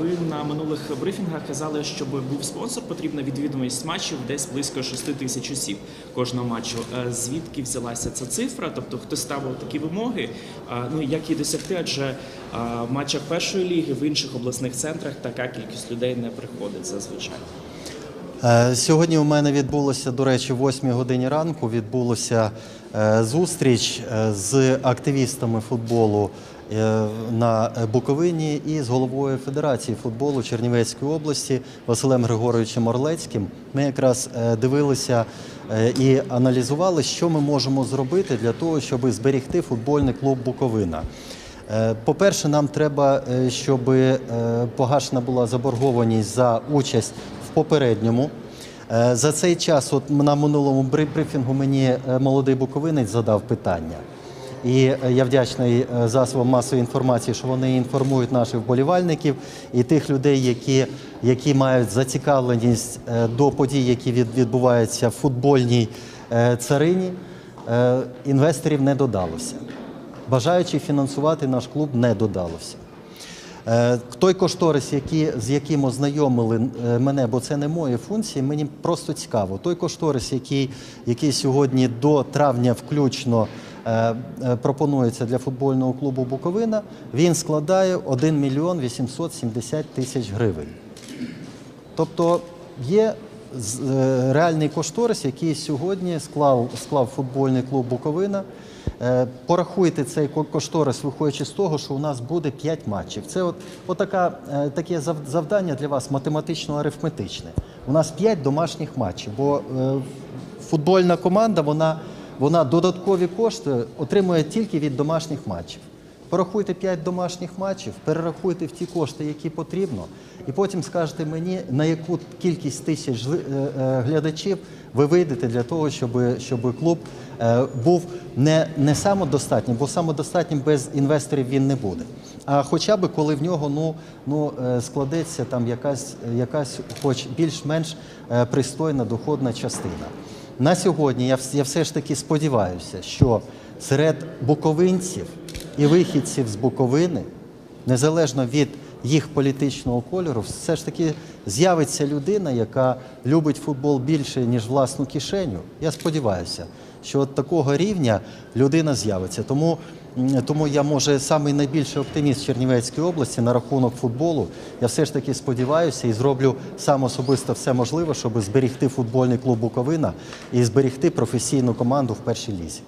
ви на минулих брифінгах казали, щоб був спонсор, потрібна відвідуваність матчів десь близько 6 тисяч осіб кожного матчу. Е, Звідки взялася ця цифра? Тобто хто ставив такі вимоги? Е, Ну як її досягти? Адже е, в матчах першої ліги в інших обласних центрах така кількість людей не приходить зазвичай. Е, Сьогодні у мене відбулося, до речі, в 8 годині ранку відбулося е, зустріч е, з активістами футболу на Буковині і з головою Федерації футболу Чернівецької області Василем Григоровичем Орлецьким. Ми якраз дивилися і аналізували, що ми можемо зробити для того, щоб зберегти футбольний клуб Буковина. По-перше, нам треба, щоб погашена була заборгованість за участь попередньому. Е, За цей час, от на минулому брифінгу, мені е, молодий буковинець задав питання. І е, я вдячний засобам масової інформації, що вони інформують наших вболівальників і тих людей, які, які мають зацікавленість до подій, які відбуваються в футбольній царині. Інвесторів не додалося. Бажаючих фінансувати наш клуб не додалося. Е, Той кошторис, який, з яким ознайомили е, мене, бо це не мої функції, мені просто цікаво. Той кошторис, який, який сьогодні до травня включно е, пропонується для футбольного клубу Буковина, він складає 1 мільйон 870 тисяч гривень. Тобто є реальний кошторис, який сьогодні склав, склав футбольний клуб Буковина. Е, Порахуйте цей кошторис, виходячи з того, що у нас буде 5 матчів. Це от, отака, е, таке завдання для вас математично-арифметичне. У нас 5 домашніх матчів, бо е, футбольна команда вона, вона додаткові кошти отримує тільки від домашніх матчів. Порахуйте 5 домашніх матчів, перерахуйте в ті кошти, які потрібно, і потім скажете мені, на яку кількість тисяч е, е, глядачів ви вийдете для того, щоб, щоб клуб е, був не, не самодостатнім, бо самодостатнім без інвесторів він не буде. А хоча б коли в нього ну, ну, складеться там якась, якась хоч більш-менш пристойна доходна частина. На сьогодні я, я все ж таки сподіваюся, що серед буковинців і вихідців з Буковини, незалежно від їх політичного кольору, все ж таки з'явиться людина, яка любить футбол більше, ніж власну кишеню. Я сподіваюся, що от такого рівня людина з'явиться. Тому, тому я, може, самий найбільший оптиміст Чернівецької області на рахунок футболу. Я все ж таки сподіваюся і зроблю сам особисто все можливе, щоб зберегти футбольний клуб Буковина і зберегти професійну команду в першій лізі.